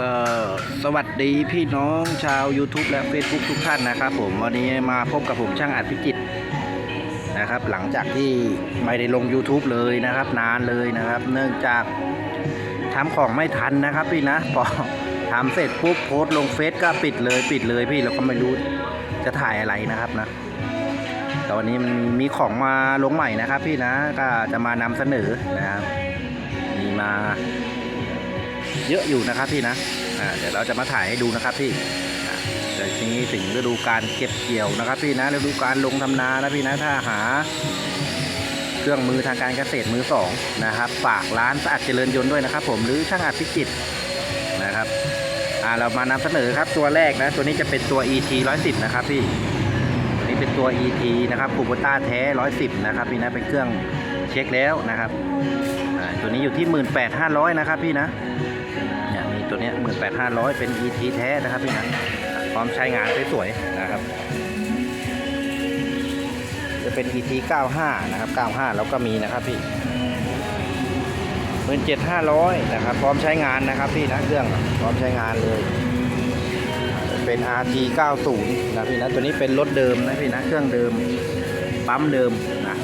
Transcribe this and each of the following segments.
ก็สวัสดีพี่น้องชาว YouTube และ Facebook ทุกท่านนะครับผมวันนี้มาพบกับผมช่างอัดพิจิตนะครับ หลังจากที่ไม่ได้ลง YouTube เลยนะครับ นานเลยนะครับ เนื่องจากทำของไม่ทันนะครับพี่นะพอทำเสร็จปุ๊บโพสต์ลงเฟซก็ปิดเลยปิดเลยพี่เราก็ไม่รู้จะถ่ายอะไรนะครับนะแต่วันนี้มันมีของมาลงใหม่นะครับ พี่นะก็จะมานำเสนอนะครับมีมา เยอะอยู่นะครับพี่นะเดี๋ยวเราจะมาถ่ายให้ดูนะครับพี่อ่าเดี๋ยวทีนี้ถึงฤดูการเก็บเกี่ยวนะครับ พี่นะฤดูการลงทำนานะพี่นะถ้าหา เครื่องมือทางการเกษตรมือสองนะครับฝากร้านสะอาดเจริญยนต์ด้วยนะครับ ผมหรือช่างอาจพิจิตรนะครับอ่าเรามานำเสนอครับตัวแรกนะ ตัวนี้จะเป็นตัว ET 110 นะครับพี่ตัวนี้เป็นตัว ET นะครับคูโบต้าแท้ 110 นะครับพี่นะเป็นเครื่องเช็คแล้วนะครับตัวนี้อยู่ที่ 18,500 นะครับพี่นะ เนี่ยมีตัวเนี้ย18,500เป็น ET แท้นะครับพี่นะพร้อมใช้งานสวยๆนะครับ จะเป็น ET 95 นะครับ 95 แล้วก็มีนะครับพี่17,500นะครับ พร้อมใช้งานนะครับพี่นะเครื่องพร้อมใช้งานเลย เป็น RT 90นะพี่นะตัวนี้เป็นรถเดิมนะพี่นะเครื่องเดิมปั๊มเดิมนะ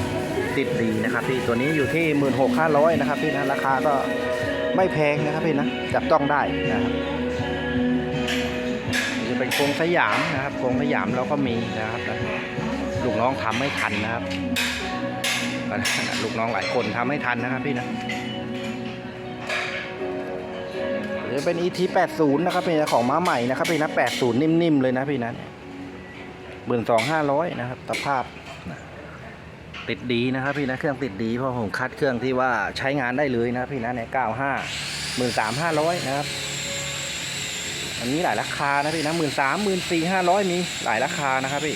ติดดีนะครับพี่ตัวนี้อยู่ที่ 16,500นะครับพี่นะราคาก็ ไม่แพงนะครับพี่นะจับต้องได้นะครับจะเป็นโครงสยามนะครับโครงสยามเราก็มีนะครับลูกน้องทำไม่ทันนะครับลูกน้องหลายคนทำไม่ทันนะครับพี่นะหรือเป็น ET 80นะครับพี่นะของม้าใหม่นะครับพี่นะ80 นิ่มๆเลยนะพี่นะหมื่นสองห้าร้อยนะครับสภาพ ติดดีนะครับพี่นะเครื่องติดดีเพราะผมคัดเครื่องที่ว่าใช้งานได้เลยนะพี่นะใน95หมื่นสามห้าร้อยนะครับ อันนี้หลายราคานะพี่นะหมื่นสามหมื่นสี่ห้าร้อยมีหลายราคานะครับพี่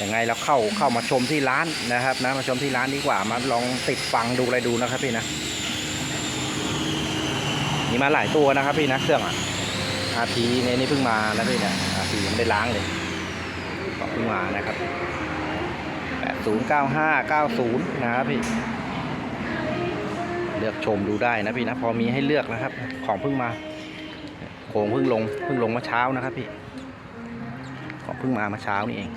ยังไงเราเข้าเข้ามาชมที่ร้านนะครับนะมาชมที่ร้านดีกว่ามาลองติดฟังดูอะไรดูนะครับพี่นะมีมาหลายตัวนะครับพี่นะเครื่องอะอาทีในนี้เพิ่งมานะพี่เนี่ยอาทียังไม่ได้ล้างเลยก็เพิ่งมานะครับ แปดศูนย์เก้าห้าเก้าศูนย์นะครับพี่ เลือกชมดูได้นะพี่นะ พอมีให้เลือกนะครับ ของเพิ่งมา โขงเพิ่งลง เพิ่งลงเมื่อเช้านะครับพี่ ของเพิ่งมาเมื่อเช้านี่เอง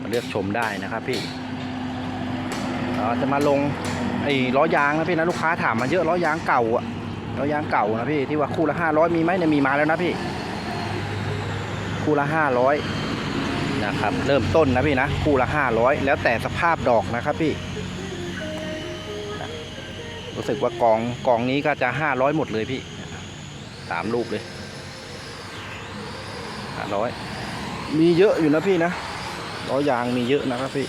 มาเลือกชมได้นะครับพี่เราจะมาลงไอ้ล้อยางนะพี่นะลูกค้าถามมาเยอะล้อยางเก่าอะล้อยางเก่านะพี่ที่ว่าคู่ละห้าร้อยมีไหมเนี่ยมีมาแล้วนะพี่ คู่ละห้าร้อย นะครับ เริ่มต้นนะพี่นะ คู่ละห้าร้อยแล้วแต่สภาพดอกนะครับพี่ รู้สึกว่ากองกองนี้ก็จะห้าร้อยหมดเลยพี่สามลูกเลยห้าร้อยมีเยอะอยู่นะพี่นะล้อยางมีเยอะนะครับพี่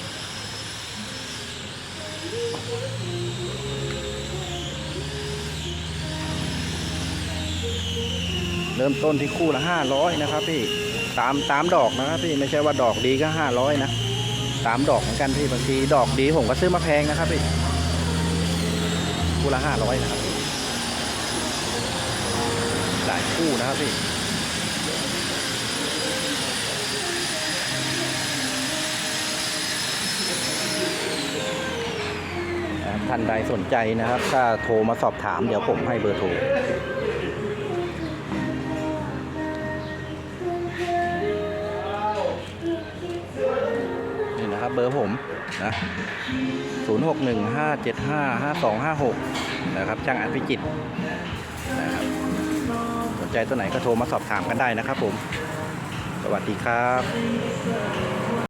เริ่มต้นที่คู่ละห้าร้อยนะครับพี่ ตามตามดอกนะครับพี่ไม่ใช่ว่าดอกดีก็ห้าร้อยนะตามดอกเหมือนกันพี่บางทีดอกดีผมก็ซื้อมาแพงนะครับพี่คู่ละห้าร้อยนะครับหลายคู่นะครับพี่ท่านใดสนใจนะครับ ถ้าโทรมาสอบถามเดี๋ยวผมให้เบอร์โทร นี่นะครับ เบอร์ผมนะ 0 6 1 5 7 5 5 2 5 6 นะครับช่างอันพิจิตนะครับสนใจตัวไหนก็โทรมาสอบถามกันได้นะครับผม สวัสดีครับ